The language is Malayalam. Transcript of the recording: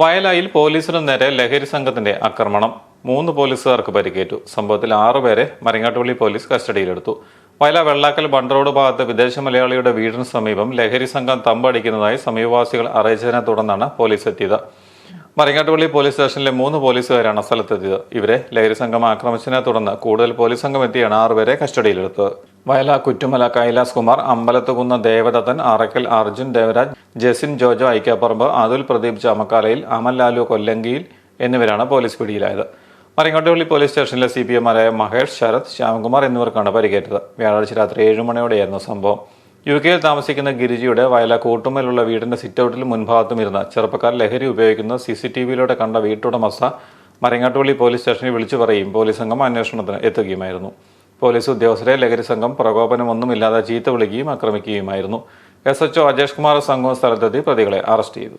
വയലായിൽ പോലീസിനു നേരെ ലഹരി സംഘത്തിന്റെ ആക്രമണം. മൂന്ന് പോലീസുകാർക്ക് പരിക്കേറ്റു. സംഭവത്തിൽ ആറുപേരെ മരങ്ങാട്ടുപള്ളി പോലീസ് കസ്റ്റഡിയിലെടുത്തു. വയല വെള്ളാക്കൽ ബണ്ടറോഡ് ഭാഗത്ത് വിദേശ മലയാളിയുടെ വീടിന് സമീപം ലഹരി സംഘം തമ്പടിക്കുന്നതായി സമീപവാസികൾ അറിയിച്ചതിനെ തുടർന്നാണ് പോലീസ് എത്തിയത്. മരങ്ങാട്ടുപള്ളി പോലീസ് സ്റ്റേഷനിലെ മൂന്ന് പോലീസുകാരാണ് സ്ഥലത്തെത്തിയത്. ഇവരെ ലഹരി സംഘം ആക്രമിച്ചതിനെ തുടർന്ന് കൂടുതൽ പോലീസ് സംഘം എത്തിയാണ് ആറുപേരെ കസ്റ്റഡിയിലെടുത്തത്. വയല കുറ്റുമല കൈലാസ് കുമാർ അമ്പലത്തുകുന്ന ദേവദത്തൻ അറക്കൽ അർജുൻ ദേവരാജ് ജെസിൻ ജോജോ ഐക്യാപ്പറമ്പ് അതുൽ പ്രദീപ് ചാമക്കാലയിൽ അമൽ ലാലു കൊല്ലങ്കിയിൽ എന്നിവരാണ് പോലീസ് പിടിയിലായത്. മരങ്ങാട്ടുപള്ളി പോലീസ് സ്റ്റേഷനിലെ സി പി എമാരായ മഹേഷ് ശരത് ശ്യാംകുമാർ എന്നിവർക്കാണ് പരിക്കേറ്റത്. വ്യാഴാഴ്ച രാത്രി ഏഴ് മണിയോടെയായിരുന്നു സംഭവം. യു കെയിൽ താമസിക്കുന്ന ഗിരിജിയുടെ വയല കൂട്ടുമേലുള്ള വീടിന്റെ സിറ്റൗട്ടിൽ മുൻഭാഗത്തും ഇരുന്ന ചെറുപ്പക്കാർ ലഹരി ഉപയോഗിക്കുന്ന സി സി ടി വിയിലൂടെ കണ്ട വീട്ടുടമസ്ഥ മരങ്ങാട്ടുപള്ളി പോലീസ് സ്റ്റേഷനിൽ വിളിച്ചു പറയും പോലീസ് സംഘം അന്വേഷണത്തിന് എത്തുകയുമായിരുന്നു. പോലീസ് ഉദ്യോഗസ്ഥരെ ലഹരി സംഘം പ്രകോപനമൊന്നുമില്ലാതെ ചീത്ത വിളിക്കുകയും ആക്രമിക്കുകയുമായിരുന്നു. എസ് എച്ച്ഒ അജേഷ് കുമാർ സംഘവും സ്ഥലത്തെത്തി പ്രതികളെ അറസ്റ്റ് ചെയ്തു.